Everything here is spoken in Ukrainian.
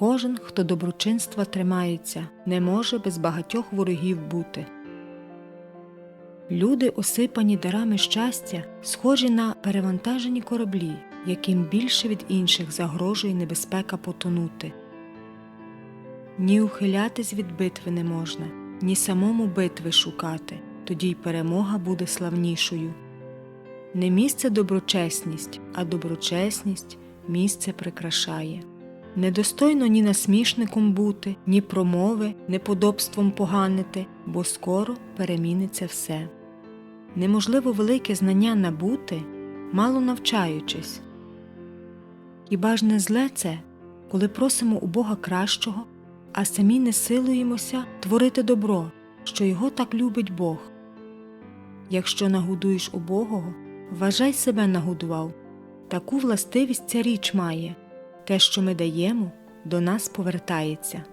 кожен, хто доброчинства тримається, не може без багатьох ворогів бути. Люди, осипані дарами щастя, схожі на перевантажені кораблі, яким більше від інших загрожує небезпека потонути. Ні ухилятись від битви не можна, ні самому битви шукати, тоді й перемога буде славнішою. Не місце доброчесність, а доброчесність місце прикрашає. Недостойно ні насмішником бути, ні промови, неподобством поганити, бо скоро переміниться все. Неможливо велике знання набути, мало навчаючись. Хіба ж не зле це, коли просимо у Бога кращого, а самі не силуємося творити добро, що його так любить Бог. Якщо нагодуєш убогого, вважай себе нагодував. Таку властивість ця річ має те, що ми даємо, до нас повертається.